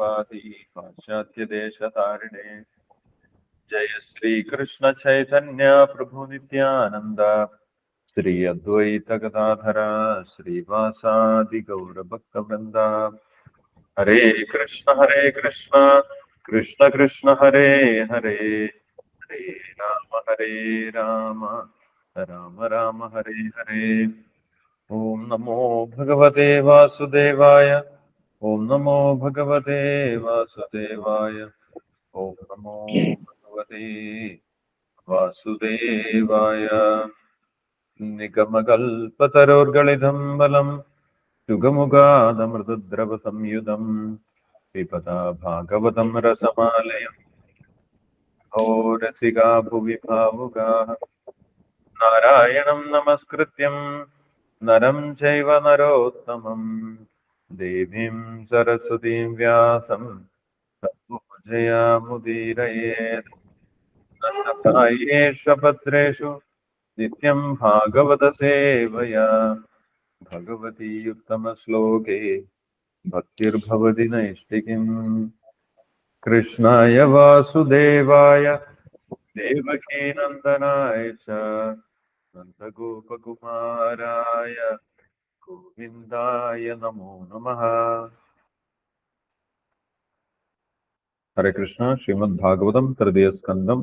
सुन्यवादी पाश्चात्यदेशतारिणे। जय श्रीकृष्ण चैतन्य प्रभु नित्यानन्द। श्री अद्वैत गदाधर श्रीवासादि गौरभक्तवृन्द। हरे कृष्ण हरे कृष्ण कृष्ण कृष्ण, हरे हरे। हरे राम हरे राम राम राम, हरे हरे। ॐ नमो भगवते वासुदेवाय। ഓം നമോ ഭഗവതേ വാസുദേവായ ഓം നമോ ഭഗവതേ വാസുദേവായ നിഗമകൽപതരോർഗളിതം ബലം സുഖമുഖാദമൃതദ്രവ സംയുതം പിപതാ ഭാഗവതം രസമാലയം ഘോരസികാ ഭുവി ഭാവുകാ നാരായണം നമസ്കൃത്യം നരം ചൈവ നരോത്തമം देवीं सरस्वतीं व्यासं ततो जयामुदीरयेत् नष्टप्रायेष्वपत्रेषु नित्यं भागवतसेवया भगवती उत्तमश्लोके। भक्तिर्भवति नैष्टिकीम् कृष्णाय वासुदेवाय। देवकीनन्दनाय च। नन्दगोपकुमाराय। ഗോവിന്ദായ നമോ നമ. ഹരേ കൃഷ്ണ ശ്രീമദ് ഭാഗവതം തൃതീയ സ്കന്ധം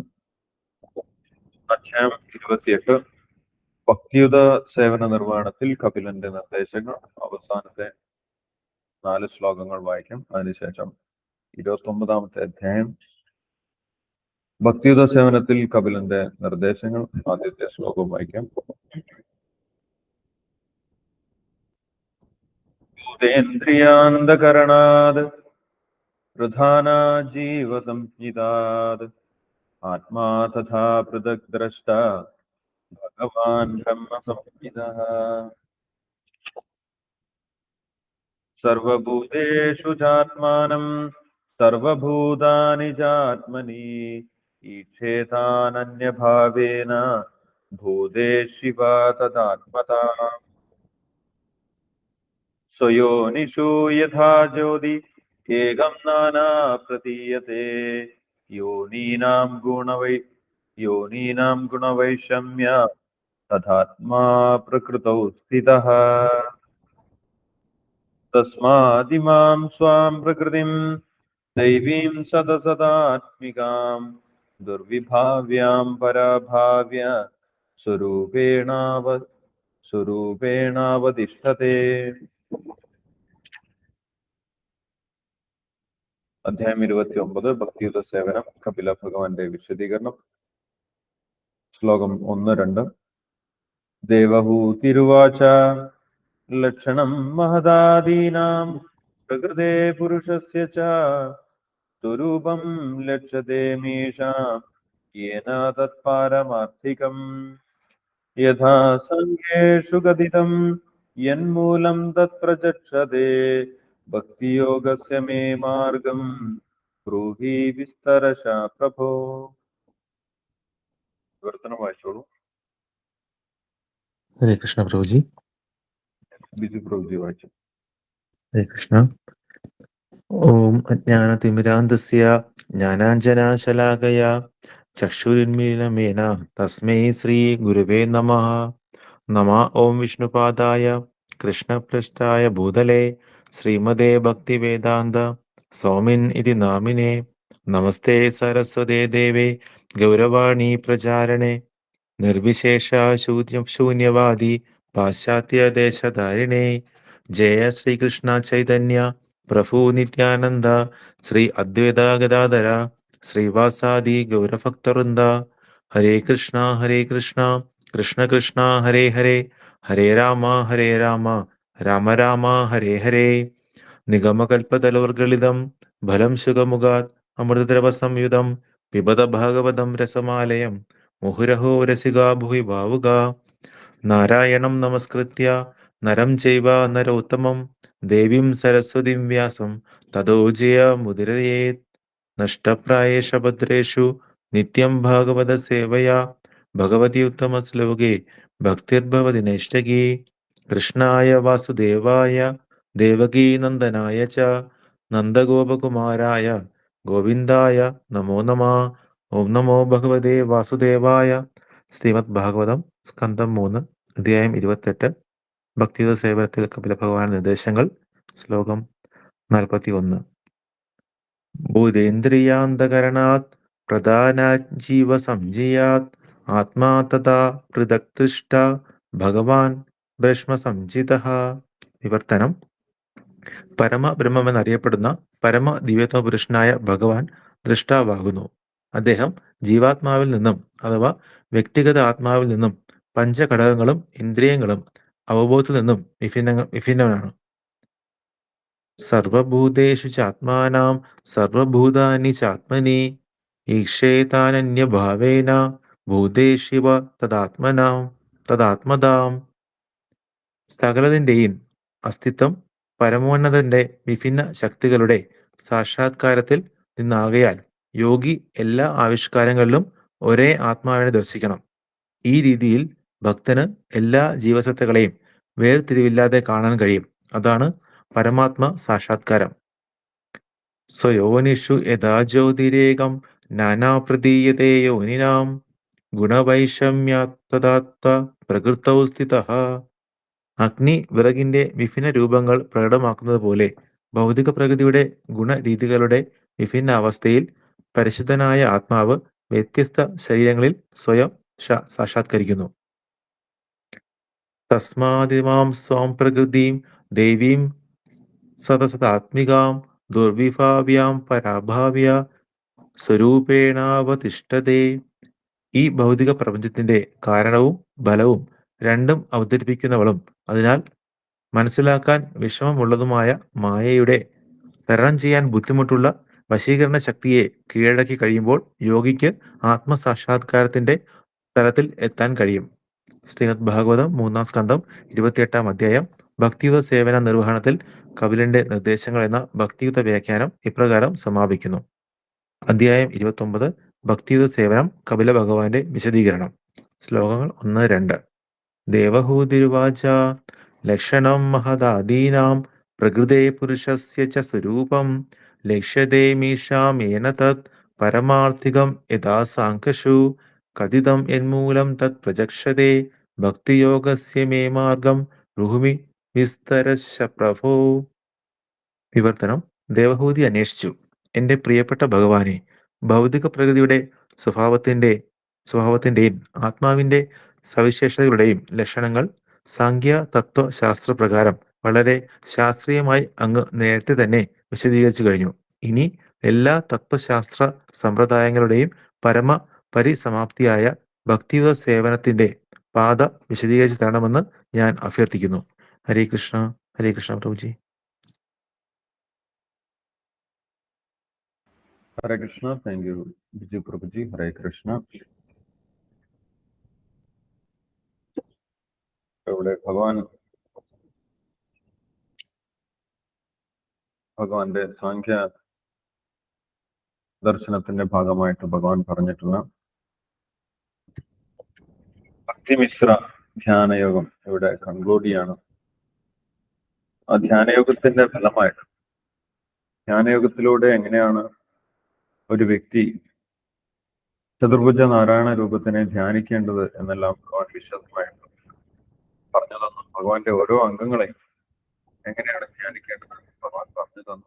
അധ്യായം ഇരുപത്തിയെട്ട്. ഭക്തിയുത സേവന നിർവഹണത്തിൽ കപിലന്റെ നിർദ്ദേശങ്ങൾ അവസാനത്തെ നാല് ശ്ലോകങ്ങൾ വായിക്കും. അതിനുശേഷം ഇരുപത്തി ഒമ്പതാമത്തെ അധ്യായം. ഭക്തിയുത സേവനത്തിൽ കപിലന്റെ നിർദ്ദേശങ്ങൾ ആദ്യത്തെ ശ്ലോകം വായിക്കാം. ഭൂതേന്ദ്രിയാന്തകരണാത് പ്രധാന ജീവസംഹിതാത് ആത്മാ തഥാ പൃഥക് ദ്രഷ്ട ഭഗവാൻ ബ്രഹ്മസംഹിതഃ സർവഭൂതേഷു ചാത്മാനം സർവഭൂതാനി ചാത്മനി ഈക്ഷേതാനന്യഭാവേന ഭൂതേഷിവ തദാത്മതാ സ്വയോനിഷു യഥാ ജ്യോതി ഏകം നാനാ പ്രതീയത്തെ യോനീനാം ഗുണവൈ യോനീനാം ഗുണവൈഷമ്യ തഥാത്മാ പ്രകൃതൗ സ്ഥിതഃ തസ്മാദിമാം സ്വാം പ്രകൃതിം ദൈവീം സദസദാത്മികാം ദുർവിഭാവ്യാം പരാഭാവ്യ സ്വരൂപേണാവ സ്വരൂപേണാവതിഷ്ഠത്തെ അധ്യായം ഇരുപത്തി ഒമ്പത് ഭക്തിയുടെ സേവനം കപില ഭഗവാന്റെ വിശദീകരണം. ശ്ലോകം ഒന്ന് രണ്ട്. ദേവഹൂതിരുവാച ലക്ഷണം മഹദാദീനാം പ്രകൃതേ പുരുഷസ്യ സ്വരൂപം ലക്ഷ്യത്തെ മീഷാം തത്പാരമാർത്ഥികം. യഥാ സംഘേഷു കഥിതം യന്മൂലം തത്പ്രചക്ഷതേ ഭക്തിയോഗസ്യ മേ മാർഗം ബ്രൂഹി വിസ്തരശ പ്രഭോ വിവർത്തനം വായിച്ചോളൂ ഹരേ കൃഷ്ണ പ്രഭുജി. ബിജു പ്രഭുജി വായിച്ചു. ഹരേ കൃഷ്ണ. ഓം അജ്ഞാനതിമിരാന്തസ്യ ജ്ഞാനാഞ്ജനാശലാകയ. ചക്ഷുരുന്മീലമേന. തസ്മൈ ശ്രീ ഗുരുവേ നമഃ. നമ ഓം വിഷ്ണുപാദായ കൃഷ്ണപ്രസ്ഥായ ഭൂതലേ ശ്രീമതേ ഭക്തിവേദാന്ത സ്വാമിൻ ഇതി നാമിനെ. നമസ്തേ സരസ്വതേ ദേവേ ഗൗരവാണി പ്രചാരണേ. നിർവിശേഷ ശൂന്യ ശൂന്യവാദി പാശ്ചാത്യദേശധാരിണേ ജയ ശ്രീകൃഷ്ണ ചൈതന്യ പ്രഭു നിത്യാനന്ദ ശ്രീ അദ്വൈത ഗദാധര ശ്രീവാസാദി ഗൗരഭക്തവൃന്ദ. ഹരേ കൃഷ്ണ ഹരേ കൃഷ്ണ. കൃഷ്ണ കൃഷ്ണ ഹരേ ഹരേ. ഹരേ രാമ ഹരേ രാമ. രാമ രാമ ഹരേ ഹരേ. നിഗമകൽപതലവർഗളിതം ഫലം സുഖമുഖാത് അമൃതദ്രവ സംയുതം പിബത ഭാഗവതം രസമാലയം മുഹുരഹോ രസികാ ഭൂയി ഭാവുക. നാരായണം നമസ്കൃത്യ നരം ചെയ്വ നരോത്തമം ദേവീം സരസ്വതിം വ്യാസം തതോ ജയ മുദിരയേത്. നഷ്ടപ്രായേഷ ഭദ്രേഷു നിത്യം ഭാഗവത സേവയാ. ഭഗവതി ഉത്തമ ശ്ലോകെ ഭക്തിർഭവതി നൈഷ്ടകി കൃഷ്ണായ വാസുദേവായ ദേവകീനന്ദനായ ച നന്ദഗോപകുമാരായ ഗോവിന്ദായ നമോ നമ ഓം നമോ ഭഗവതേ വാസുദേവായ. ശ്രീമദ് ഭാഗവതം സ്കന്ധം മൂന്ന് അധ്യായം ഇരുപത്തെട്ട്. ഭക്തിയുത സേവനത്തിൽ കപില ഭഗവാൻ നിർദ്ദേശങ്ങൾ. ശ്ലോകം നാൽപ്പത്തി ഒന്ന് ഭൂതേന്ദ്രിയാന്തകരണാത് പ്രധാന സംജയാത് ആത്മാ തഥാ പൃഥക് ദൃഷ്ട ഭഗവാൻ ബ്രഹ്മ സംജിത വിവർത്തനം പരമബ്രഹ്മമെന്നറിയപ്പെടുന്ന പരമ ദിവ്യത്വ പുരുഷനായ ഭഗവാൻ ദൃഷ്ടാവാകുന്നു. അദ്ദേഹം ജീവാത്മാവിൽ നിന്നും അഥവാ വ്യക്തിഗത ആത്മാവിൽ നിന്നും പഞ്ചഘടകങ്ങളും ഇന്ദ്രിയങ്ങളും അവബോധത്തിൽ നിന്നും വിഭിന്ന വിഭിന്നമാണ്. സർവഭൂതേഷു ചാത്മാനാം സർവഭൂതാനി ചാത്മനി ഈക്ഷേതാനന്യഭാവേന ഭൂതേഷിവ തദാത്മനാം തദാത്മദാം. സകലതിന്റെയും അസ്തിത്വം പരമോന്നതന്റെ വിഭിന്ന ശക്തികളുടെ സാക്ഷാത്കാരത്തിൽ നിന്നാകയാൽ യോഗി എല്ലാ ആവിഷ്കാരങ്ങളിലും ഒരേ ആത്മാവിനെ ദർശിക്കണം. ഈ രീതിയിൽ ഭക്തന് എല്ലാ ജീവസത്തകളെയും വേർതിരിവില്ലാതെ കാണാൻ കഴിയും. അതാണ് പരമാത്മ സാക്ഷാത്കാരം. സ്വയോനിഷു യഥാ ജ്യോതിരേകം നാനാപ്രതീയതേ യോനിനാം. ഗുണവൈഷമ്യാത്മ പ്രകൃതൗ സ്ഥിത. അഗ്നി വിറകിന്റെ വിഭിന്ന രൂപങ്ങൾ പ്രകടമാക്കുന്നത് പോലെ ഭൗതിക പ്രകൃതിയുടെ ഗുണരീതികളുടെ വിഭിന്ന അവസ്ഥയിൽ പരിശുദ്ധനായ ആത്മാവ് വ്യത്യസ്ത ശരീരങ്ങളിൽ സ്വയം സാക്ഷാത്കരിക്കുന്നു. തസ്മാതിമാം സ്വാം പ്രകൃതിയും ദേവീം സതസതാത്മികാം ദുർവിഭാവ്യാം പരാഭാവ്യ സ്വരൂപേണാവതിഷ്ഠതേ. ഈ ഭൗതിക പ്രപഞ്ചത്തിന്റെ കാരണവും ബലവും രണ്ടും അവതരിപ്പിക്കുന്നവളും. അതിനാൽ മനസ്സിലാക്കാൻ വിഷമമുള്ളതുമായ മായയുടെ തരണം ചെയ്യാൻ ബുദ്ധിമുട്ടുള്ള വശീകരണ ശക്തിയെ കീഴടക്കി കഴിയുമ്പോൾ യോഗിക്ക് ആത്മസാക്ഷാത്കാരത്തിന്റെ തലത്തിൽ എത്താൻ കഴിയും. ശ്രീമദ് ഭാഗവതം മൂന്നാം സ്കന്ധം ഇരുപത്തിയെട്ടാം അധ്യായം. ഭക്തിയുത സേവന നിർവഹണത്തിൽ കപിലന്റെ നിർദ്ദേശങ്ങൾ എന്ന ഭക്തിയുത വ്യാഖ്യാനം ഇപ്രകാരം സമാപിക്കുന്നു. അധ്യായം ഇരുപത്തൊമ്പത്. ഭക്തിയുത സേവനം കപില ഭഗവാന്റെ വിശദീകരണം. ശ്ലോകങ്ങൾ ഒന്ന് രണ്ട്. ദേവഹൂതിരുവാച ലക്ഷണം മഹദാദീനാം പ്രകൃതേ പുരുഷസ്യ ച സ്വരൂപം ലക്ഷ്യതേ മീഷാമേന തത് പരമാർത്ഥികം യഥാ സാങ്കഷു കഥിതം എന്മൂലം തത് പ്രചക്ഷതേ ഭക്തിയോഗസ്യ മേ മാർഗം രുഹുമി വിസ്തരശ പ്രഭോ. വിവർത്തനം. ദേവഹൂതി അന്വേഷിച്ചു. എന്റെ പ്രിയപ്പെട്ട ഭഗവാനെ ഭൗതിക പ്രകൃതിയുടെ സ്വഭാവത്തിന്റെ സ്വഭാവത്തിന്റെയും ആത്മാവിന്റെ സവിശേഷതകളുടെയും ലക്ഷണങ്ങൾ സാഖ്യ തത്വ ശാസ്ത്രപ്രകാരം വളരെ ശാസ്ത്രീയമായി അങ്ങ് നേരത്തെ തന്നെ വിശദീകരിച്ചു കഴിഞ്ഞു. ഇനി എല്ലാ തത്വശാസ്ത്ര സമ്പ്രദായങ്ങളുടെയും പരമ പരിസമാപ്തിയായ ഭക്തിയുത സേവനത്തിന്റെ പാത വിശദീകരിച്ചു തരണമെന്ന് ഞാൻ അഭ്യർത്ഥിക്കുന്നു. ഹരേ കൃഷ്ണ ഹരേ കൃഷ്ണ പ്രഭുജി. ഹരേ കൃഷ്ണ താങ്ക് യു ബിജു പ്രഭുജി ഹരേ കൃഷ്ണ ഇവിടെ ഭഗവാൻ ഭഗവാന്റെ സാഖ്യ ദർശനത്തിന്റെ ഭാഗമായിട്ട് ഭഗവാൻ പറഞ്ഞിട്ടുള്ള ഭക്തിമിശ്ര ധ്യാനയോഗം ഇവിടെ കൺക്ലൂഡ് ചെയ്യാണ് ആ ധ്യാനയോഗത്തിന്റെ ഫലമായിട്ട്. ധ്യാനയോഗത്തിലൂടെ എങ്ങനെയാണ് ഒരു വ്യക്തി ചതുർഭുജ നാരായണ രൂപത്തിനെ ധ്യാനിക്കേണ്ടത് എന്നെല്ലാം ഭഗവാൻ വിശദമായിട്ട് പറഞ്ഞു തന്നു ഭഗവാന്റെ ഓരോ അംഗങ്ങളെയും എങ്ങനെയാണ് ധ്യാനിക്കേണ്ടത് ഭഗവാൻ പറഞ്ഞു തന്നു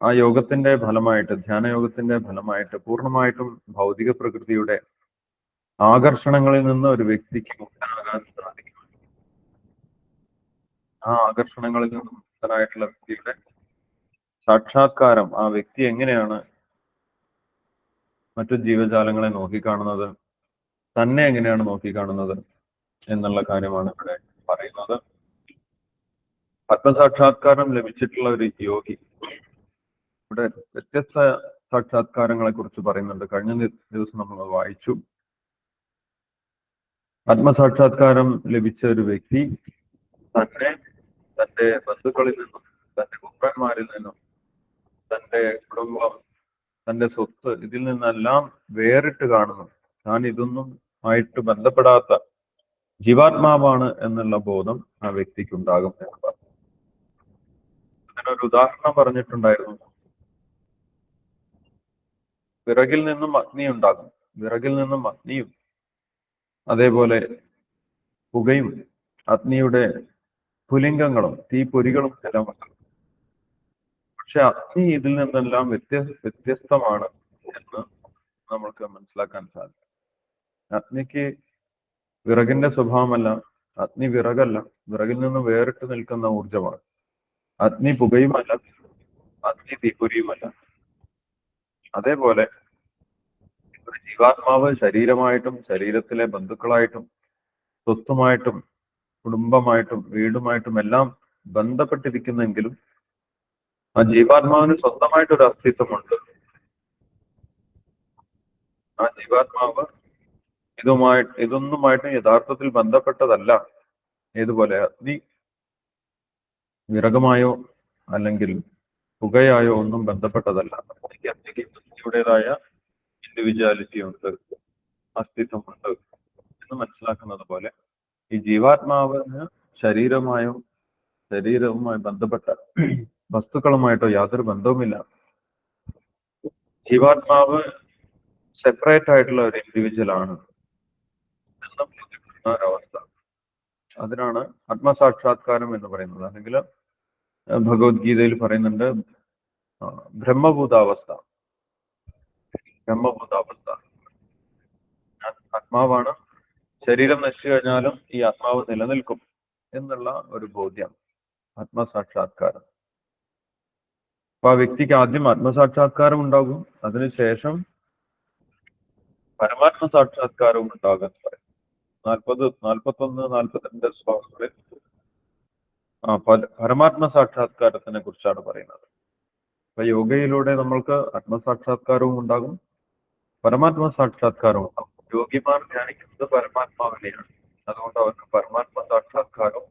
ആ യോഗത്തിന്റെ ഫലമായിട്ട് ധ്യാനയോഗത്തിന്റെ ഫലമായിട്ട് പൂർണമായിട്ടും ഭൗതിക പ്രകൃതിയുടെ ആകർഷണങ്ങളിൽ നിന്ന് ഒരു വ്യക്തിക്ക് മുക്തനാകാൻ സാധിക്കും. ആ ആകർഷണങ്ങളിൽ നിന്ന് മുക്തനായിട്ടുള്ള വ്യക്തിയുടെ സാക്ഷാത്കാരം ആ വ്യക്തി എങ്ങനെയാണ് മറ്റു ജീവജാലങ്ങളെ നോക്കിക്കാണുന്നത്? തന്നെ എങ്ങനെയാണ് നോക്കിക്കാണുന്നത്? എന്നുള്ള കാര്യമാണ് ഇവിടെ പറയുന്നത്. ആത്മസാക്ഷാത്കാരം ലഭിച്ചിട്ടുള്ള ഒരു യോഗി ഇവിടെ വ്യത്യസ്ത സാക്ഷാത്കാരങ്ങളെ കുറിച്ച് പറയുന്നുണ്ട്. കഴിഞ്ഞ ദിവസം നമ്മൾ വായിച്ചു. ആത്മസാക്ഷാത്കാരം ലഭിച്ച ഒരു വ്യക്തി തന്നെ തന്റെ ബന്ധുക്കളിൽ നിന്നും തന്റെ പുത്രന്മാരിൽ നിന്നും തന്റെ കുടുംബം തന്റെ സ്വത്ത് ഇതിൽ നിന്നെല്ലാം വേറിട്ട് കാണുന്നു. ഞാൻ ഇതൊന്നും ആയിട്ട് ബന്ധപ്പെടാത്ത ജീവാത്മാവാണ് എന്നുള്ള ബോധം ആ വ്യക്തിക്ക് ഉണ്ടാകും എന്ന് പറഞ്ഞു. അതിനൊരു ഉദാഹരണം പറഞ്ഞിട്ടുണ്ടായിരുന്നു. വിറകിൽ നിന്നും അഗ്നി ഉണ്ടാകും. വിറകിൽ നിന്നും അഗ്നിയും അതേപോലെ പുകയും അഗ്നിയുടെ പുലിംഗങ്ങളും തീപ്പൊരികളും എല്ലാം ഉണ്ട് പക്ഷെ അഗ്നി ഇതിൽ നിന്നെല്ലാം വ്യത്യസ്ത വ്യത്യസ്തമാണ് എന്ന് നമ്മൾക്ക് മനസ്സിലാക്കാൻ സാധിക്കും. അഗ്നിക്ക് വിറകിന്റെ സ്വഭാവമല്ല അഗ്നി വിറകല്ല വിറകിൽ നിന്ന് വേറിട്ട് നിൽക്കുന്ന ഊർജമാണ് അഗ്നി പുകയുമല്ല അഗ്നി തീപുരിയുമല്ല. അതേപോലെ ജീവാത്മാവ് ശരീരമായിട്ടും ശരീരത്തിലെ ബന്ധുക്കളായിട്ടും സ്വത്തുമായിട്ടും കുടുംബമായിട്ടും വീടുമായിട്ടും എല്ലാം ബന്ധപ്പെട്ടിരിക്കുന്നെങ്കിലും ആ ജീവാത്മാവിന് സ്വന്തമായിട്ടൊരു അസ്തിത്വമുണ്ട്. ആ ജീവാത്മാവ് ഇതുമായി ഇതൊന്നുമായിട്ട് യഥാർത്ഥത്തിൽ ബന്ധപ്പെട്ടതല്ല. ഏതുപോലെ അഗ്നി വിറകമായോ അല്ലെങ്കിൽ പുകയായോ ഒന്നും ബന്ധപ്പെട്ടതല്ല. അഗ്നിക്ക് അഗ്നിക്ക് അഗ്നിയുടേതായ ഇൻഡിവിജ്വാലിറ്റി ഉണ്ട് അസ്തിത്വമുണ്ട് എന്ന് മനസ്സിലാക്കുന്നത് പോലെ ഈ ജീവാത്മാവിന് ശരീരമായോ ശരീരവുമായി ബന്ധപ്പെട്ട വസ്തുക്കളുമായിട്ടോ യാതൊരു ബന്ധവുമില്ല. ജീവാത്മാവ് സെപ്പറേറ്റ് ആയിട്ടുള്ള ഒരു ഇൻഡിവിജ്വൽ ആണ്. എന്ന് ഒരവസ്ഥ. അതിനാണ് ആത്മസാക്ഷാത്കാരം എന്ന് പറയുന്നത്. അല്ലെങ്കിൽ ഭഗവത്ഗീതയിൽ പറയുന്നുണ്ട് ബ്രഹ്മഭൂതാവസ്ഥ. ബ്രഹ്മഭൂതാവസ്ഥ. ആത്മാവാണ്. ശരീരം നശിച്ചു കഴിഞ്ഞാലും ഈ ആത്മാവ് നിലനിൽക്കും എന്നുള്ള ഒരു ബോധ്യം. ആത്മസാക്ഷാത്കാരം. അപ്പൊ ആ വ്യക്തിക്ക് ആദ്യം ആത്മസാക്ഷാത്കാരം ഉണ്ടാകും. അതിനുശേഷം പരമാത്മ സാക്ഷാത്കാരവും ഉണ്ടാകാൻ പറയും. നാൽപ്പത് നാൽപ്പത്തൊന്ന് നാൽപ്പത്തിരണ്ട് ശ്ലോകങ്ങളിൽ ആ പരമാത്മ സാക്ഷാത്കാരത്തിനെ കുറിച്ചാണ് പറയുന്നത്. അപ്പൊ യോഗയിലൂടെ നമ്മൾക്ക് ആത്മസാക്ഷാത്കാരവും ഉണ്ടാകും പരമാത്മ സാക്ഷാത്കാരവും ഉണ്ടാകും. യോഗിമാർ ധ്യാനിക്കുന്നത് പരമാത്മാവിനെയാണ്. അതുകൊണ്ട് അവർക്ക് പരമാത്മ സാക്ഷാത്കാരം.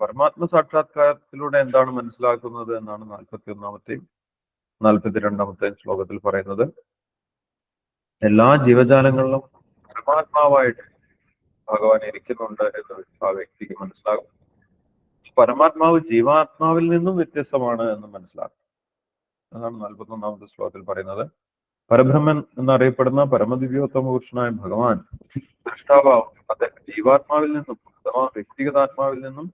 പരമാത്മ സാക്ഷാത്കാരത്തിലൂടെ എന്താണ് മനസ്സിലാക്കുന്നത് എന്നാണ് നാൽപ്പത്തി ഒന്നാമത്തെയും നാൽപ്പത്തി രണ്ടാമത്തെയും ശ്ലോകത്തിൽ പറയുന്നത്. എല്ലാ ജീവജാലങ്ങളിലും പരമാത്മാവായിട്ട് ഭഗവാൻ ഇരിക്കുന്നുണ്ട് എന്ന് ആ വ്യക്തിക്ക് മനസ്സിലാകും. പരമാത്മാവ് ജീവാത്മാവിൽ നിന്നും വ്യത്യസ്തമാണ് എന്ന് മനസ്സിലാക്കും അതാണ് നാൽപ്പത്തി ഒന്നാമത്തെ ശ്ലോകത്തിൽ പറയുന്നത്. പരബ്രഹ്മൻ എന്നറിയപ്പെടുന്ന പരമദിവ്യോത്തമ പുരുഷനായ ഭഗവാൻ ദൃഷ്ടാവാവും അദ്ദേഹം ജീവാത്മാവിൽ നിന്നും അഥവാ വ്യക്തിഗതാത്മാവിൽ നിന്നും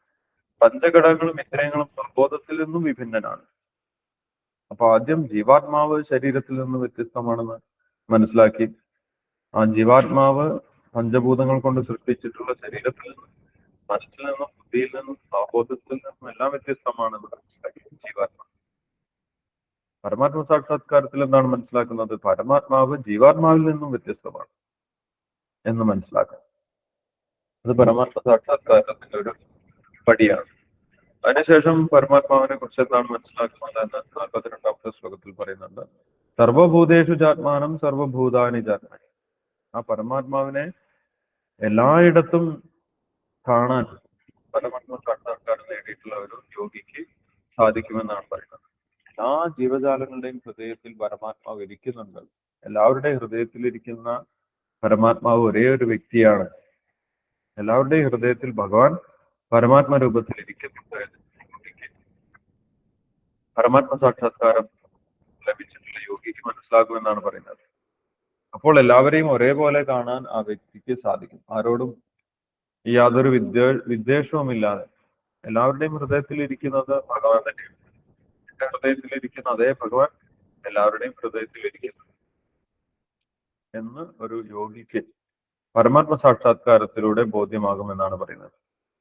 പഞ്ചഘടകങ്ങളും ഇന്ദ്രിയങ്ങളും പ്രബോധത്തിൽ നിന്നും വിഭിന്നനാണ്. അപ്പൊ ആദ്യം ജീവാത്മാവ് ശരീരത്തിൽ നിന്ന് വ്യത്യസ്തമാണെന്ന് മനസ്സിലാക്കി. ആ ജീവാത്മാവ് പഞ്ചഭൂതങ്ങൾ കൊണ്ട് സൃഷ്ടിച്ചിട്ടുള്ള ശരീരത്തിൽ നിന്നും മനസ്സിൽ നിന്നും ബുദ്ധിയിൽ നിന്നും അവബോധത്തിൽ നിന്നും എല്ലാം വ്യത്യസ്തമാണെന്ന് മനസ്സിലാക്കി ജീവാത്മാവ്. പരമാത്മ സാക്ഷാത്കാരത്തിൽ എന്താണ് മനസ്സിലാക്കുന്നത്? പരമാത്മാവ് ജീവാത്മാവിൽ നിന്നും വ്യത്യസ്തമാണ് എന്ന് മനസ്സിലാക്കാം. അത് പരമാത്മ സാക്ഷാത്കാരത്തിന്റെ ഒരു പടിയാണ്. അതിനുശേഷം പരമാത്മാവിനെ കുറിച്ച് എന്താണ് മനസ്സിലാക്കുന്നത് എന്ന് നാൽപ്പത്തിരണ്ടാമത്തെ ശ്ലോകത്തിൽ പറയുന്നുണ്ട്. സർവഭൂതേഷു ചാത്മാനം സർവഭൂതാനി ചാത്മാനി ആ പരമാത്മാവിനെ എല്ലായിടത്തും കാണാൻ പരമാത്മ സാക്ഷാത്കാരം നേടിയിട്ടുള്ള ഒരു യോഗിക്ക് സാധിക്കുമെന്നാണ് പറയുന്നത്. എല്ലാ ജീവജാലങ്ങളുടെയും ഹൃദയത്തിൽ പരമാത്മാവ് ഇരിക്കുന്നുണ്ട്. എല്ലാവരുടെയും ഹൃദയത്തിൽ ഇരിക്കുന്ന പരമാത്മാവ് ഒരേ ഒരു വ്യക്തിയാണ്. എല്ലാവരുടെയും ഹൃദയത്തിൽ ഭഗവാൻ പരമാത്മ യോഗിക്ക് പരമാത്മ സാക്ഷാത്കാരം ലഭിച്ചിട്ടുള്ള യോഗിക്ക് മനസ്സിലാകുമെന്നാണ് പറയുന്നത്. അപ്പോൾ എല്ലാവരെയും ഒരേപോലെ കാണാൻ ആ വ്യക്തിക്ക് സാധിക്കും. ആരോടും യാതൊരു വിദ്വേ വിദ്വേഷവുമില്ലാതെ. എല്ലാവരുടെയും ഹൃദയത്തിൽ ഇരിക്കുന്നത് ഭഗവാൻ തന്നെയാണ്. എന്റെ ഹൃദയത്തിൽ ഇരിക്കുന്ന അതേ ഭഗവാൻ എല്ലാവരുടെയും ഹൃദയത്തിൽ ഇരിക്കുന്നു എന്ന് ഒരു യോഗിക്ക് പരമാത്മ സാക്ഷാത്കാരത്തിലൂടെ ബോധ്യമാകുമെന്നാണ് പറയുന്നത്.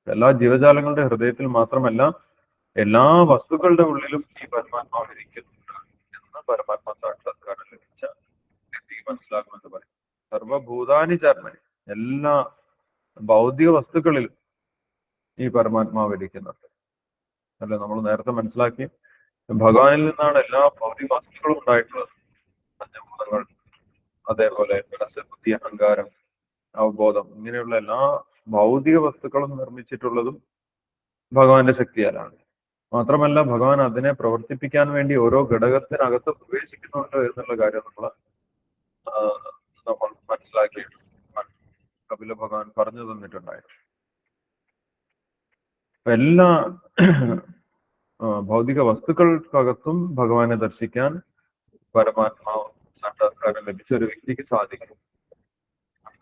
എല്ലാ ജീവജാലങ്ങളുടെ ഹൃദയത്തിൽ മാത്രമല്ല എല്ലാ വസ്തുക്കളുടെ ഉള്ളിലും ഈ പരമാത്മാവ് ഇരിക്കുന്നുണ്ട് എന്ന് പരമാത്മാ സാക്ഷാത്കാരം ലഭിച്ച വ്യക്തിക്ക് മനസ്സിലാക്കുമെന്ന് പറയും. സർവഭൂതാനി ചർമ്മനി എല്ലാ ഭൗതിക വസ്തുക്കളിലും ഈ പരമാത്മാവ് ഇരിക്കുന്നുണ്ട്. അല്ലെ? നമ്മൾ നേരത്തെ മനസ്സിലാക്കി ഭഗവാനിൽ നിന്നാണ് എല്ലാ ഭൗതിക വസ്തുക്കളും ഉണ്ടായിട്ടുള്ളത്. പഞ്ചഭൂതങ്ങൾ അതേപോലെ മനസ്സ് ബുദ്ധി അഹങ്കാരം അവബോധം ഇങ്ങനെയുള്ള എല്ലാ ഭൗതിക വസ്തുക്കളും നിർമ്മിച്ചിട്ടുള്ളതും ഭഗവാന്റെ ശക്തിയാലാണ്. മാത്രമല്ല ഭഗവാൻ അതിനെ പ്രവർത്തിപ്പിക്കാൻ വേണ്ടി ഓരോ ഘടകത്തിനകത്ത് പ്രവേശിക്കുന്നുണ്ട് എന്നുള്ള കാര്യം നമ്മൾ നമ്മൾ മനസ്സിലാക്കിയിട്ടുണ്ട്. കപില ഭഗവാൻ പറഞ്ഞു തന്നിട്ടുണ്ടായിരുന്നു. എല്ലാ ഭൗതിക വസ്തുക്കൾക്കകത്തും ഭഗവാനെ ദർശിക്കാൻ പരമാത്മാവ് സാക്ഷാത്കാരം ലഭിച്ച ഒരു വ്യക്തിക്ക് സാധിക്കും.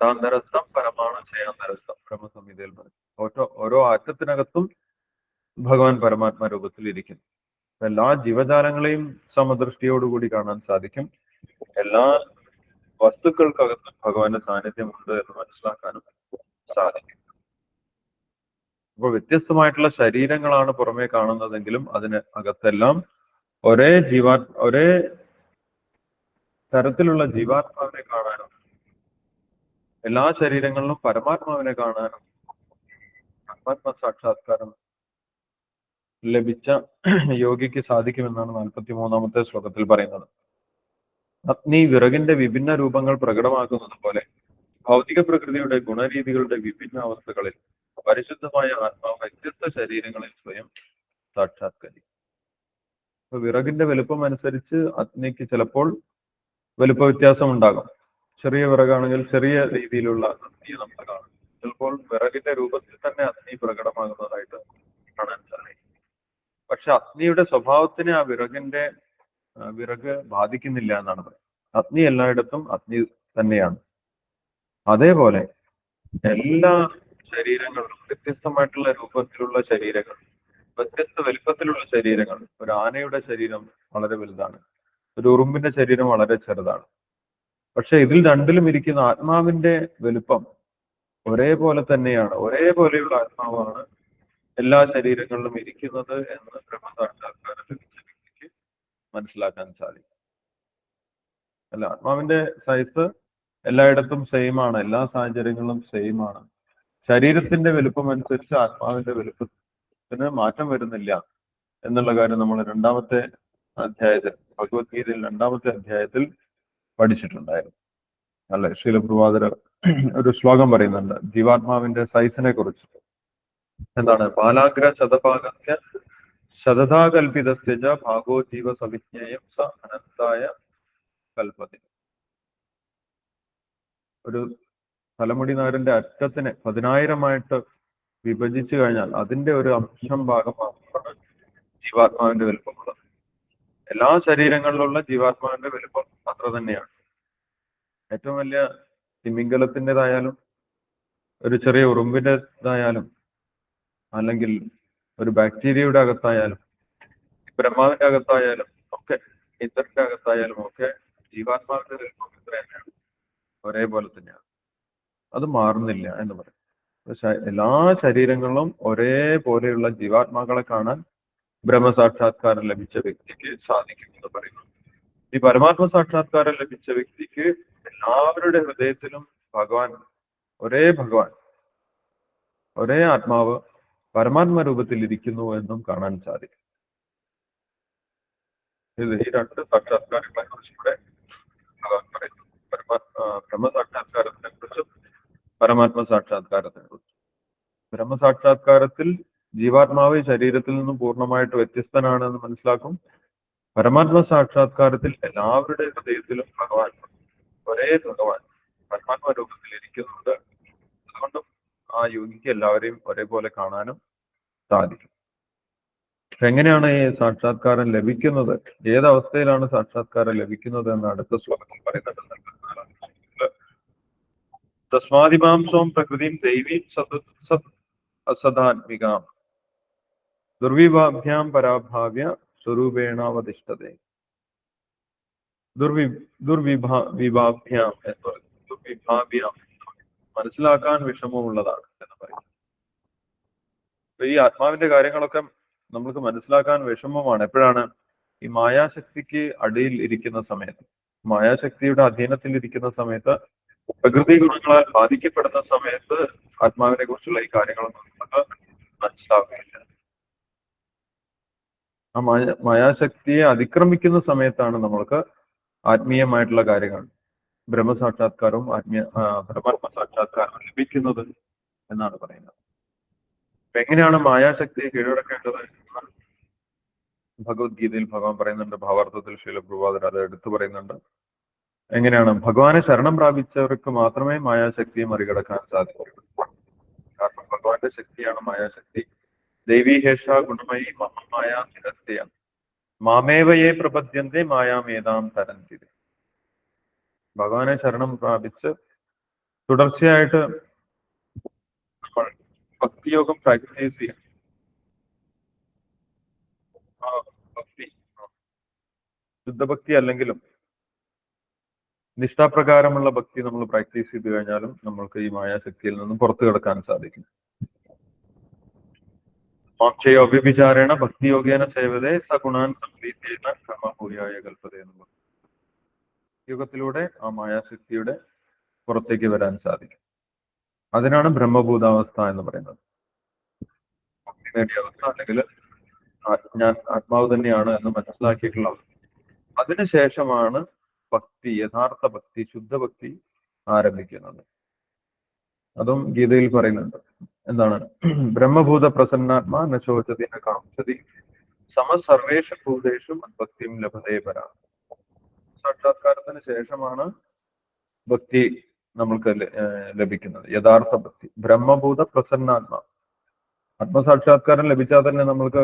അന്താന്തരസ്ഥം പരമാണു ചേയാന്തരസ്ഥം ബ്രഹ്മസംഹിതയിൽ പറഞ്ഞു. ഓരോ ഓരോ ആറ്റത്തിനകത്തും ഭഗവാൻ പരമാത്മ രൂപത്തിൽ ഇരിക്കുന്നു. എല്ലാ ജീവജാലങ്ങളെയും സമദൃഷ്ടിയോടുകൂടി കാണാൻ സാധിക്കും. എല്ലാ വസ്തുക്കൾക്കകത്തും ഭഗവാന്റെ സാന്നിധ്യമുണ്ട് എന്ന് മനസ്സിലാക്കാനും സാധിക്കും. അപ്പൊ വ്യത്യസ്തമായിട്ടുള്ള ശരീരങ്ങളാണ് പുറമേ കാണുന്നതെങ്കിലും അതിന് അകത്തെല്ലാം ഒരേ ജീവാ ഒരേ തരത്തിലുള്ള ജീവാത്മാവിനെ എല്ലാ ശരീരങ്ങളിലും പരമാത്മാവിനെ കാണാനും പരമാത്മ സാക്ഷാത്കാരം ലഭിച്ച യോഗിക്ക് സാധിക്കുമെന്നാണ് നാൽപ്പത്തി മൂന്നാമത്തെ ശ്ലോകത്തിൽ പറയുന്നത്. അഗ്നി വിറകിന്റെ വിഭിന്ന രൂപങ്ങൾ പ്രകടമാക്കുന്നത് പോലെ ഭൗതിക പ്രകൃതിയുടെ ഗുണരീതികളുടെ വിഭിന്ന അവസ്ഥകളിൽ പരിശുദ്ധമായ ആത്മാവ് വ്യത്യസ്ത ശരീരങ്ങളിൽ സ്വയം സാക്ഷാത്കരിക്കും. വിറകിന്റെ വലുപ്പം അനുസരിച്ച് അഗ്നിക്ക് ചിലപ്പോൾ വലുപ്പ വ്യത്യാസം ഉണ്ടാകും. ചെറിയ വിറകാണെങ്കിൽ ചെറിയ രീതിയിലുള്ള അഗ്നി നമ്മൾ കാണാം. ചിലപ്പോൾ വിറകിന്റെ രൂപത്തിൽ തന്നെ അഗ്നി പ്രകടമാകുന്നതായിട്ട് കാണാൻ സാധിക്കും. പക്ഷെ അഗ്നിയുടെ സ്വഭാവത്തിനെ ആ വിറകിന്റെ വിറക് ബാധിക്കുന്നില്ല എന്നാണ് പറയുന്നത്. അഗ്നി എല്ലായിടത്തും അഗ്നി തന്നെയാണ്. അതേപോലെ എല്ലാ ശരീരങ്ങളും വ്യത്യസ്തമായിട്ടുള്ള രൂപത്തിലുള്ള ശരീരങ്ങൾ വ്യത്യസ്ത വലിപ്പത്തിലുള്ള ശരീരങ്ങൾ ഒരു ആനയുടെ ശരീരം വളരെ വലുതാണ്. ഒരു ഉറുമ്പിന്റെ ശരീരം വളരെ ചെറുതാണ്. പക്ഷെ ഇതിൽ രണ്ടിലും ഇരിക്കുന്ന ആത്മാവിന്റെ വലുപ്പം ഒരേപോലെ തന്നെയാണ്. ഒരേപോലെയുള്ള ആത്മാവാണ് എല്ലാ ശരീരങ്ങളിലും ഇരിക്കുന്നത് എന്ന് ബ്രഹ്മസാക്ഷാത്കാരത്തിൽ വ്യക്തിക്ക് മനസ്സിലാക്കാൻ സാധിക്കും. അല്ല ആത്മാവിന്റെ സൈസ് എല്ലായിടത്തും സെയിം ആണ്. എല്ലാ സാഹചര്യങ്ങളിലും സെയിം ആണ്. ശരീരത്തിന്റെ വലുപ്പം അനുസരിച്ച് ആത്മാവിന്റെ വലുപ്പത്തിന് മാറ്റം വരുന്നില്ല എന്നുള്ള കാര്യം നമ്മൾ രണ്ടാമത്തെ അധ്യായത്തിൽ ഭഗവത്ഗീതയിൽ രണ്ടാമത്തെ അധ്യായത്തിൽ പഠിച്ചിട്ടുണ്ടായിരുന്നു. അല്ലെ? ശീലപ്രഭാതർ ഒരു ശ്ലോകം പറയുന്നുണ്ട്. ജീവാത്മാവിന്റെ സൈസിനെ കുറിച്ച്. എന്താണ്? ബാലാഗ്ര ശതഭാഗസ്യ ശതഥാകൽപിതസ്യ സ്ഥിജ ഭാഗോ ജീവ സവിജ്ഞേയം സ അനന്തായ കൽപതി ഒരു തലമുടി നാരന്റെ അറ്റത്തിനെ പതിനായിരമായിട്ട് വിഭജിച്ചു കഴിഞ്ഞാൽ അതിന്റെ ഒരു അംശം ഭാഗം മാത്രമാണ് ജീവാത്മാവിന്റെ വലുപ്പമുള്ളത്. എല്ലാ ശരീരങ്ങളിലുള്ള ജീവാത്മാവിന്റെ വലുപ്പം അത്ര തന്നെയാണ്. ഏറ്റവും വലിയ തിമിംഗലത്തിന്റെതായാലും ഒരു ചെറിയ ഉറുമ്പിന്റെതായാലും അല്ലെങ്കിൽ ഒരു ബാക്ടീരിയയുടെ അകത്തായാലും ബ്രഹ്മാവിന്റെ അകത്തായാലും ഒക്കെ ഇന്ദ്രന്റെ അകത്തായാലും ഒക്കെ ജീവാത്മാവിന്റെ രൂപം ഇത്ര തന്നെയാണ്. ഒരേപോലെ തന്നെയാണ്. അത് മാറുന്നില്ല എന്ന് പറയും. എല്ലാ ശരീരങ്ങളിലും ഒരേപോലെയുള്ള ജീവാത്മാക്കളെ കാണാൻ ബ്രഹ്മസാക്ഷാത്കാരം ലഭിച്ച വ്യക്തിക്ക് സാധിക്കും എന്ന് പറയുന്നു. ഈ പരമാത്മ സാക്ഷാത്കാരം ലഭിച്ച വ്യക്തിക്ക് എല്ലാവരുടെ ഹൃദയത്തിലും ഭഗവാൻ ഒരേ ഭഗവാൻ ഒരേ ആത്മാവ് പരമാത്മ രൂപത്തിൽ ഇരിക്കുന്നു എന്നും കാണാൻ സാധിക്കും. ഇത് ഈ രണ്ട് സാക്ഷാത്കാരങ്ങളെ കുറിച്ച് ഇവിടെ ഭഗവാൻ പറയുന്നു. പരമാ ബ്രഹ്മസാക്ഷാത്കാരത്തിനെ കുറിച്ചും പരമാത്മ സാക്ഷാത്കാരത്തിനെ കുറിച്ചും ബ്രഹ്മസാക്ഷാത്കാരത്തിൽ ജീവാത്മാവ് ശരീരത്തിൽ നിന്നും പൂർണമായിട്ട് വ്യത്യസ്തനാണെന്ന് മനസ്സിലാക്കും. പരമാത്മ സാക്ഷാത്കാരത്തിൽ എല്ലാവരുടെ ഹൃദയത്തിലും ഭഗവാൻ ഒരേ ഭഗവാൻ പരമാത്മ രൂപത്തിൽ ഇരിക്കുന്നുണ്ട്. അതുകൊണ്ടും ആ യോഗിക്ക് എല്ലാവരെയും ഒരേപോലെ കാണാനും സാധിക്കും. എങ്ങനെയാണ് ഈ സാക്ഷാത്കാരം ലഭിക്കുന്നത്? ഏത് അവസ്ഥയിലാണ് സാക്ഷാത്കാരം ലഭിക്കുന്നത് എന്ന് അടുത്ത ശ്ലോകത്തിൽ പറയുന്നുണ്ട്. തസ്മാതിമാംസവും പ്രകൃതിയും ദൈവീം സത് ദുർവിഭാഭ്യാം പരാഭാവ്യ സ്വരൂപേണാവതിഷ്ഠതേ ദുർവി ദുർവിഭാ വിഭാഭ്യാം എന്ന് പറയുന്നത്. ദുർവിഭാഭ്യാം മനസ്സിലാക്കാൻ വിഷമമുള്ളതാണ് എന്ന് പറയുന്നത്. ഈ ആത്മാവിന്റെ കാര്യങ്ങളൊക്കെ നമ്മൾക്ക് മനസ്സിലാക്കാൻ വിഷമമാണ്. എപ്പോഴാണ്? ഈ മായാശക്തിക്ക് അടിയിൽ ഇരിക്കുന്ന സമയത്ത്. മായാശക്തിയുടെ അധീനത്തിൽ ഇരിക്കുന്ന സമയത്ത് പ്രകൃതി ഗുണങ്ങളാൽ ബാധിക്കപ്പെടുന്ന സമയത്ത് ആത്മാവിനെ കുറിച്ചുള്ള ഈ കാര്യങ്ങളൊന്നും നമുക്ക് മനസ്സിലാവുകയില്ല. ആ മായ മായാശക്തിയെ അതിക്രമിക്കുന്ന സമയത്താണ് നമ്മൾക്ക് ആത്മീയമായിട്ടുള്ള കാര്യങ്ങൾ. ബ്രഹ്മസാക്ഷാത്കാരവും ആത്മീയ പരമാത്മ സാക്ഷാത്കാരവും ലഭിക്കുന്നത് എന്നാണ് പറയുന്നത്. എങ്ങനെയാണ് മായാശക്തിയെ കീഴടക്കേണ്ടത് ഭഗവത്ഗീതയിൽ ഭഗവാൻ പറയുന്നുണ്ട് ഭാവാർത്ഥത്തിൽ ശീലപ്രഭാതർ അത് എടുത്തു പറയുന്നുണ്ട്. എങ്ങനെയാണ്? ഭഗവാനെ ശരണം പ്രാപിച്ചവർക്ക് മാത്രമേ മായാശക്തിയെ മറികടക്കാൻ സാധിക്കൂ കാരണം ഭഗവാന്റെ ശക്തിയാണ് മായാശക്തി. ദൈവീഹേഷ ഗുണമയി മഹമായ നിരസ്യ മാമേവയെ പ്രപദ്യന്തേ മായാമേതാം തരന്തി ഭഗവാനെ ശരണം പ്രാപിച്ച് തുടർച്ചയായിട്ട് ഭക്തിയോഗം പ്രാക്ടീസ് ചെയ്യാം. ഭക്തി. ശുദ്ധഭക്തി അല്ലെങ്കിലും നിഷ്ഠാപ്രകാരമുള്ള ഭക്തി നമ്മൾ പ്രാക്ടീസ് ചെയ്ത് കഴിഞ്ഞാലും നമ്മൾക്ക് ഈ മായാശക്തിയിൽ നിന്നും പുറത്തു കിടക്കാൻ സാധിക്കും. മോക്ഷയോ വ്യഭിചാരേണ ഭക്തിയോഗേന സേവതേ സഗുണാൻ സംപ്രീതേന കർമ്മഭൂയായ എന്ന് പറഞ്ഞു യുഗത്തിലൂടെ ആ മായാശക്തിയുടെ പുറത്തേക്ക് വരാൻ സാധിക്കും. അതിനാണ് ബ്രഹ്മഭൂതാവസ്ഥ എന്ന് പറയുന്നത്. ഭക്തി നേടിയ അവസ്ഥ അല്ലെങ്കിൽ ഞാൻ ആത്മാവ് തന്നെയാണ് എന്ന് മനസ്സിലാക്കിയിട്ടുള്ള അവസ്ഥ. അതിനുശേഷമാണ് ഭക്തി യഥാർത്ഥ ഭക്തി ശുദ്ധഭക്തി ആരംഭിക്കുന്നത്. അതും ഗീതയിൽ പറയുന്നുണ്ട്. എന്താണ്? ബ്രഹ്മഭൂത പ്രസന്നാത്മാ നശോചതി കാംസതി സമ സർവേഷു ഭൂതേഷു മദ്ഭക്തിയും ലഭതേ പരാ സാക്ഷാത്കാരത്തിന് ശേഷമാണ് ഭക്തി നമ്മൾക്ക് ലഭിക്കുന്നത്. യഥാർത്ഥ ഭക്തി. ബ്രഹ്മഭൂത പ്രസന്നാത്മാ ആത്മസാക്ഷാത്കാരം ലഭിച്ചാൽ തന്നെ നമ്മൾക്ക്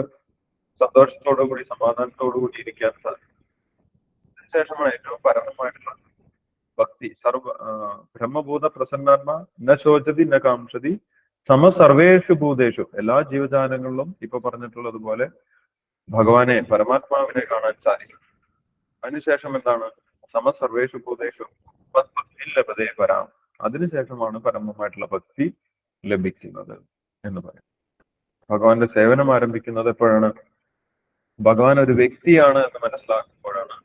സന്തോഷത്തോടു കൂടി സമാധാനത്തോടു കൂടി ഇരിക്കാൻ സാധിക്കും. അതിനുശേഷമാണ് ഏറ്റവും പരമമായിട്ടുള്ള ഭക്തി. സർവ ബ്രഹ്മഭൂത പ്രസന്നാത്മ ന ശോചതി ന കാംക്ഷതി സമ സർവേഷു ഭൂതേഷു. എല്ലാ ജീവജാലങ്ങളിലും ഇപ്പൊ പറഞ്ഞിട്ടുള്ളതുപോലെ ഭഗവാനെ പരമാത്മാവിനെ കാണാൻ സാധിക്കും. അതിനുശേഷം എന്താണ്? സമസർവേഷു ഭൂതേഷു. ലഭതേ പരാം അതിനുശേഷമാണ് പരമമായിട്ടുള്ള ഭക്തി ലഭിക്കുന്നത് എന്ന് പറയും ഭഗവാന്റെ സേവനം ആരംഭിക്കുന്നത് എപ്പോഴാണ്? ഭഗവാൻ ഒരു വ്യക്തിയാണ് എന്ന് മനസ്സിലാക്കുമ്പോഴാണ്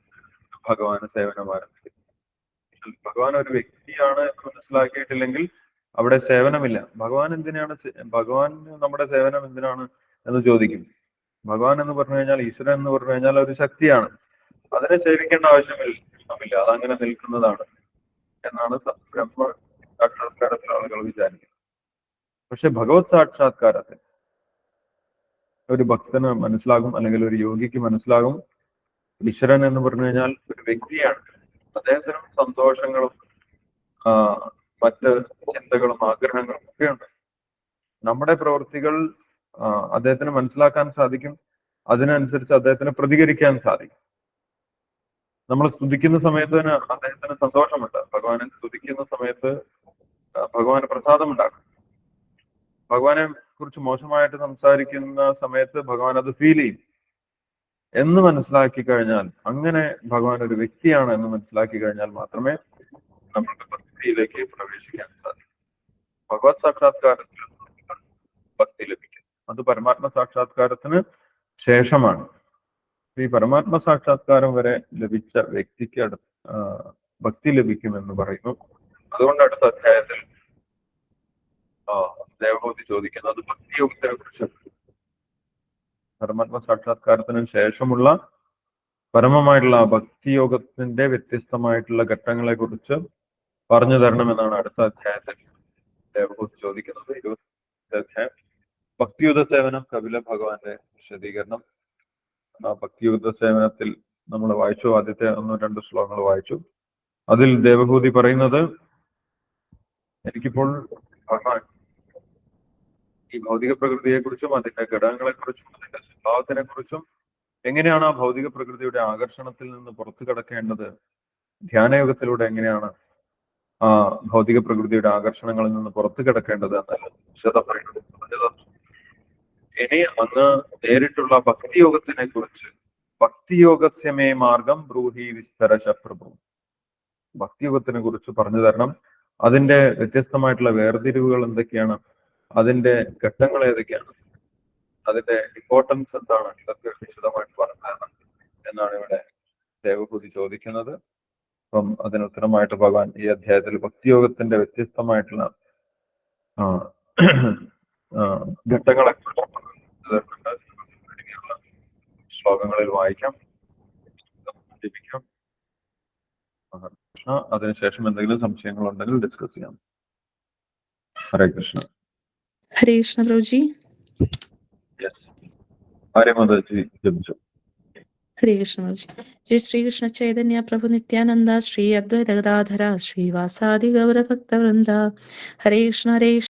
ഭഗവാന് സേവനം ആരംഭിക്കുന്നത്. ഭഗവാൻ ഒരു വ്യക്തിയാണ് എന്ന് മനസ്സിലാക്കിയിട്ടില്ലെങ്കിൽ അവിടെ സേവനമില്ല. ഭഗവാൻ എന്തിനാണ് ഭഗവാൻ നമ്മുടെ സേവനം എന്തിനാണ് എന്ന് ചോദിക്കും. ഭഗവാൻ എന്ന് പറഞ്ഞു കഴിഞ്ഞാൽ ഈശ്വരൻ എന്ന് പറഞ്ഞു കഴിഞ്ഞാൽ ഒരു ശക്തിയാണ്. അതിനെ സേവിക്കേണ്ട ആവശ്യമില്ല. അതങ്ങനെ നിൽക്കുന്നതാണ് എന്നാണ് സാക്ഷാത്കാരത്തിൽ ആളുകൾ വിചാരിക്കുന്നത്. പക്ഷെ ഭഗവത് സാക്ഷാത്കാരത്തിൽ ഒരു ഭക്തന് മനസ്സിലാകും അല്ലെങ്കിൽ ഒരു യോഗിക്ക് മനസ്സിലാകും ഈശ്വരൻ എന്ന് പറഞ്ഞു കഴിഞ്ഞാൽ ഒരു വ്യക്തിയാണ്. അദ്ദേഹത്തിനും സന്തോഷങ്ങളും മറ്റ് ചിന്തകളും ആഗ്രഹങ്ങളും ഒക്കെ ഉണ്ട്. നമ്മുടെ പ്രവൃത്തികൾ അദ്ദേഹത്തിന് മനസ്സിലാക്കാൻ സാധിക്കും. അതിനനുസരിച്ച് അദ്ദേഹത്തിന് പ്രതികരിക്കാൻ സാധിക്കും. നമ്മൾ സ്തുതിക്കുന്ന സമയത്ത് തന്നെ അദ്ദേഹത്തിന് സന്തോഷമുണ്ട്. ഭഗവാനെ സ്തുതിക്കുന്ന സമയത്ത് ഭഗവാന് പ്രസാദമുണ്ടാക്കും ഭഗവാനെ കുറിച്ച് മോശമായിട്ട് സംസാരിക്കുന്ന സമയത്ത് ഭഗവാൻ അത് ഫീൽ ചെയ്യും. എന്ന് മനസ്സിലാക്കി കഴിഞ്ഞാൽ അങ്ങനെ ഭഗവാൻ ഒരു വ്യക്തിയാണ് എന്ന് മനസ്സിലാക്കി കഴിഞ്ഞാൽ മാത്രമേ നമുക്ക് ഭക്തിയിലേക്ക് പ്രവേശിക്കാൻ സാധിക്കും. ഭഗവത് സാക്ഷാത്കാരത്തിൽ ഭക്തി ലഭിക്കും. അത് പരമാത്മ സാക്ഷാത്കാരത്തിന് ശേഷമാണ്. ഈ പരമാത്മ സാക്ഷാത്കാരം വരെ ലഭിച്ച വ്യക്തിക്ക് അടു ആ, ഭക്തി ലഭിക്കുമെന്ന് പറയുന്നു. അതുകൊണ്ട് അടുത്ത അധ്യായത്തിൽ ദേവഭൂതി ചോദിക്കുന്നത് ഭക്തിയോഗത്തിനെ കുറിച്ച് പരമാത്മ സാക്ഷാത്കാരത്തിന് ശേഷമുള്ള പരമമായിട്ടുള്ള ഭക്തിയോഗത്തിന്റെ വ്യത്യസ്തമായിട്ടുള്ള ഘട്ടങ്ങളെ കുറിച്ച് പറഞ്ഞു തരണമെന്നാണ് അടുത്ത അധ്യായത്തിൽ ദേവഭൂതി ചോദിക്കുന്നത്. ഇരുപത്തി അധ്യായം. ഭക്തിയുദ്ധ സേവനം കപില ഭഗവാന്റെ വിശദീകരണം. ആ ഭക്തിയുദ്ധ സേവനത്തിൽ നമ്മൾ വായിച്ചു. ആദ്യത്തെ ഒന്നോ രണ്ടോ ശ്ലോകങ്ങൾ വായിച്ചു. അതിൽ ദേവഭൂതി പറയുന്നത് എനിക്കിപ്പോൾ ഈ ഭൗതിക പ്രകൃതിയെ കുറിച്ചും അതിന്റെ ഘടകങ്ങളെ കുറിച്ചും അതിന്റെ സ്വഭാവത്തിനെ കുറിച്ചും എങ്ങനെയാണ് ആ ഭൗതിക പ്രകൃതിയുടെ ആകർഷണത്തിൽ നിന്ന് പുറത്തു കടക്കേണ്ടത്? ധ്യാനയോഗത്തിലൂടെ എങ്ങനെയാണ് ആ ഭൗതിക പ്രകൃതിയുടെ ആകർഷണങ്ങളിൽ നിന്ന് പുറത്തു കിടക്കേണ്ടത് ഇനി അന്ന് നേരിട്ടുള്ള ഭക്തിയോഗത്തിനെ കുറിച്ച്. ഭക്തിയോഗസ്യമേ മാർഗം ബ്രൂഹി വിസ്തരശ പ്രഭു ഭക്തിയോഗത്തിനെ കുറിച്ച് പറഞ്ഞു തരണം. അതിന്റെ വ്യത്യസ്തമായിട്ടുള്ള വേർതിരിവുകൾ എന്തൊക്കെയാണ്? അതിന്റെ ഘട്ടങ്ങൾ ഏതൊക്കെയാണ്? അതിന്റെ ഇമ്പോർട്ടൻസ് എന്താണ്? ഇതൊക്കെ വിശദമായിട്ട് പറഞ്ഞു തരണം എന്നാണ് ഇവിടെ ദേവഭൂതി ചോദിക്കുന്നത്. അപ്പം അതിന് ഉത്തരമായിട്ട് ഭഗവാൻ ഈ അധ്യായത്തിൽ ഭക്തിയോഗത്തിന്റെ വ്യത്യസ്തമായിട്ടുള്ള ഘട്ടങ്ങളെ ശ്ലോകങ്ങളിൽ വായിക്കാം. കൃഷ്ണ അതിനുശേഷം എന്തെങ്കിലും സംശയങ്ങൾ ഉണ്ടെങ്കിൽ ഡിസ്കസ് ചെയ്യാം. ഹരേ കൃഷ്ണ. ഹരേ കൃഷ്ണ ബ്രോജി യെസ് ഹരേ മാതാജി ജപിച്ചു. ഹരികൃഷ്ണ ശ്രീ ശ്രീകൃഷ്ണ ചൈതന്യ പ്രഭു നിത്യാനന്ദ ശ്രീ അദ്വൈതഗദാധര ശ്രീവാസാദി ഗൗരഭക്തവൃന്ദ. ഹരേ കൃഷ്ണ ഹരേ